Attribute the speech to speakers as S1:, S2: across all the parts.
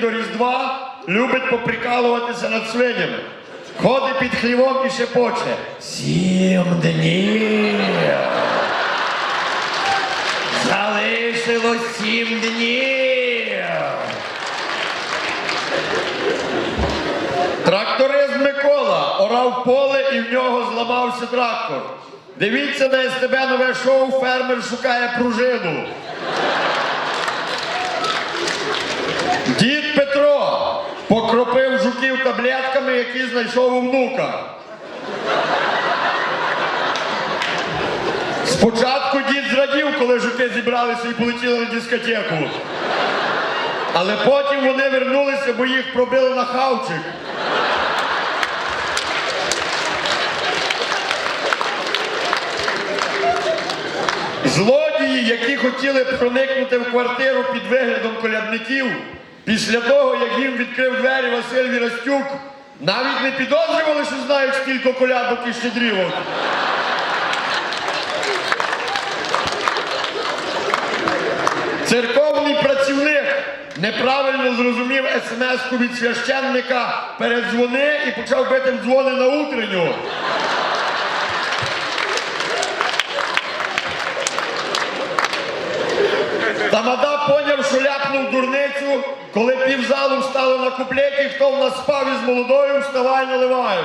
S1: до Різдва любить поприкалуватися над свинями. Ходить під хлівом і шепоче. Сім днів. Залишилось сім днів. Тракторист Микола орав поле і в нього зламався трактор. Дивіться на СТБ нове шоу Фермер шукає пружину. Дід Петро покропив жуків таблетками, які знайшов у внука. Спочатку дід зрадів, коли жуки зібралися і полетіли на дискотеку. Але потім вони вернулися, бо їх пробили на хавчик. Злодії, які хотіли проникнути в квартиру під виглядом колядників, після того, як їм відкрив двері Василь Вірастюк, навіть не підозрювали, що знають скільки колядок і щедрівок. Церковний працівник неправильно зрозумів смс-ку від священника передзвони і почав бити дзвони на утренню. Тамада що ляпнув дурницю, коли півзалу встали на куплеті, хто в нас спав із молодою, вставай наливай.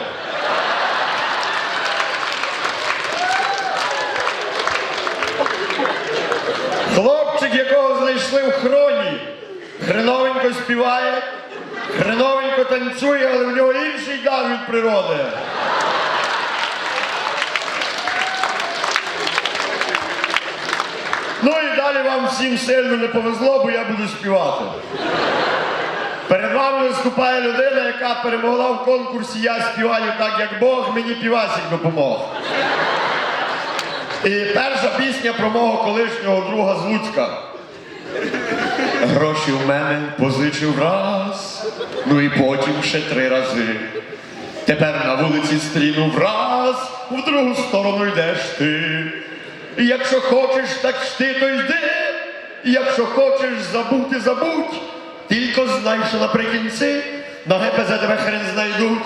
S1: Хлопчик, якого знайшли в хроні, хреновенько співає, хреновенько танцює, але в нього інший дар від природи. Ну і далі вам всім сильно не повезло, бо я буду співати. Перед вами виступає людина, яка перемогла в конкурсі Я співаю так, як Бог, мені півасик допомог. І перша пісня про мого колишнього друга з Луцька. Гроші в мене позичив раз, ну і потім ще три рази. Тепер на вулиці стрінув раз, в другу сторону йдеш ти. І якщо хочеш, так йти, то йди. І якщо хочеш забути, забудь. Тільки знай, що наприкінці на ГПЗ тебе хрен знайдуть.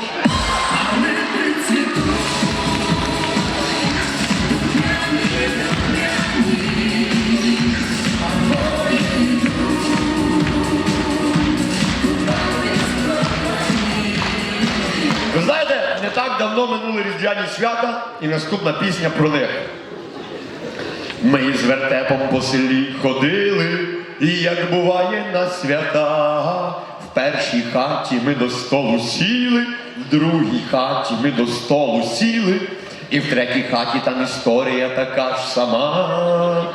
S1: Ви знаєте, не так давно минули різдвяні свята і наступна пісня про них. Ми з вертепом по селі ходили, і як буває на свята, в першій хаті ми до столу сіли, в другій хаті ми до столу сіли, і в третій хаті там історія така ж сама.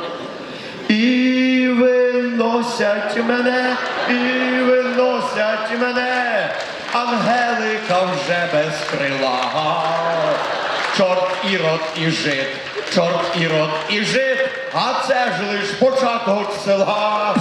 S1: І виносять мене, і виносять мене, ангелика вже без крила. Чорт ірод і жит, чорт ірод і жит, а це ж лиш початок села.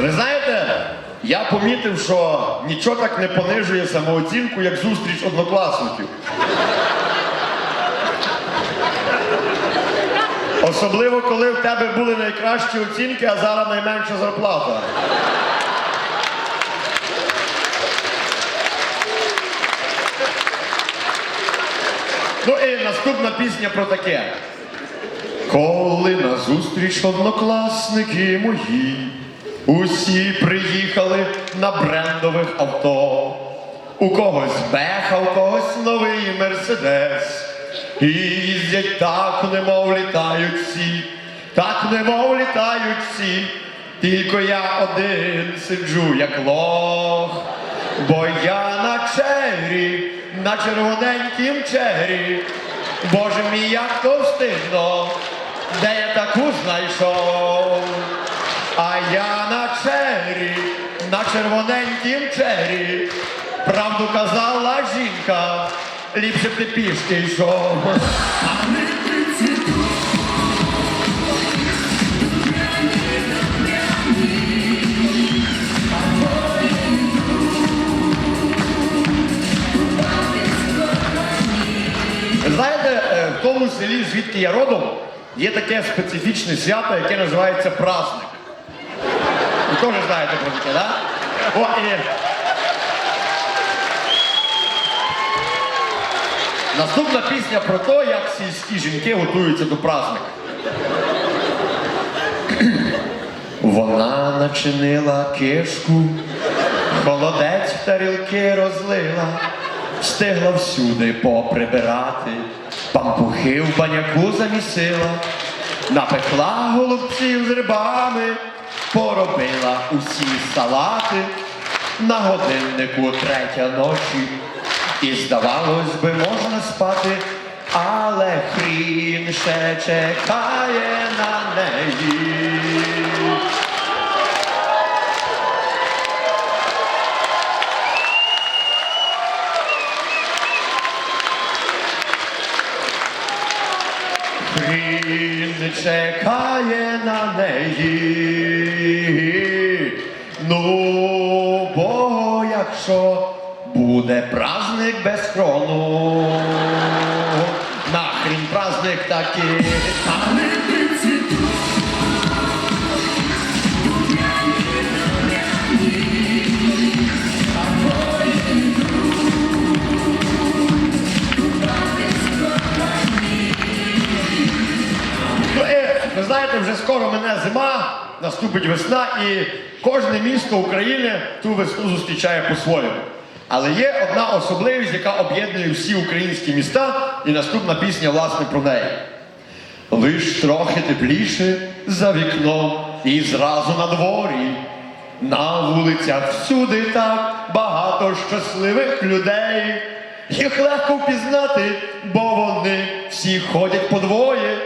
S1: Ви знаєте, я помітив, що нічого так не понижує самооцінку, як зустріч однокласників. Особливо, коли в тебе були найкращі оцінки, а зараз найменша зарплата. Ну і наступна пісня про таке. Коли на зустріч однокласники мої, усі приїхали на брендових авто. У когось беха, у когось новий мерседес. І їздять так, немов літають всі, так немов літають всі. Тільки я один сиджу, як лох, бо я на чері, на червоненькім чері. Боже мій, як то встигно, де я таку знайшов. А я на чері, на червоненькім чері. Правду казала жінка, ліпше б ти пішки йшов. Знаєте, е, в тому селі, звідки я родом, є таке специфічне свято, яке називається праздник. Ви теж знаєте про таке, так? Наступна пісня про те, як сільські жінки готуються до праздника. Вона начинила кишку, холодець в тарілки розлила, встигла всюди поприбирати, пампухи в баняку замісила, напекла голубців з рибами, поробила усі салати, на годиннику третя ночі. І здавалось би, можна спати, але хрін ще чекає на неї. Хрін чекає на неї. Ну, бо якщо буде праздник без хрону, нахрін праздник такий. Ну, е, ви знаєте, вже скоро мене зима, наступить весна, і кожне місто України ту весну зустрічає по-своєму. Але є одна особливість, яка об'єднує всі українські міста, і наступна пісня, власне, про неї. Лиш трохи тепліше за вікном і зразу на дворі. На вулицях всюди так багато щасливих людей. Їх легко впізнати, бо вони всі ходять подвоє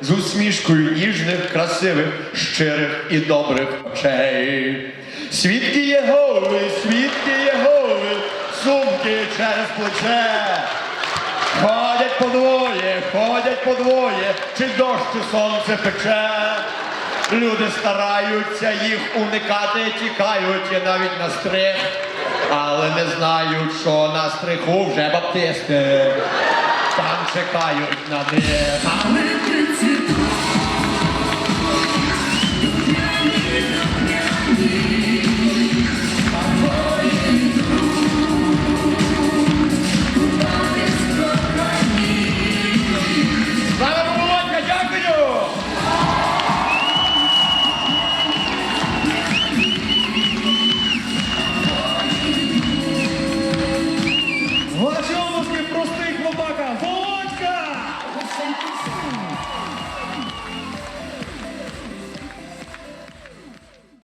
S1: з усмішкою ніжних, красивих, щирих і добрих очей. Свідки Єгови, свідки Єгови, сумки через плече. Ходять подвоє, ходять подвоє, чи дощ, чи сонце пече. Люди стараються їх уникати, тікають і навіть на стрих, але не знають, що на стриху вже баптисти. Там чекають на них.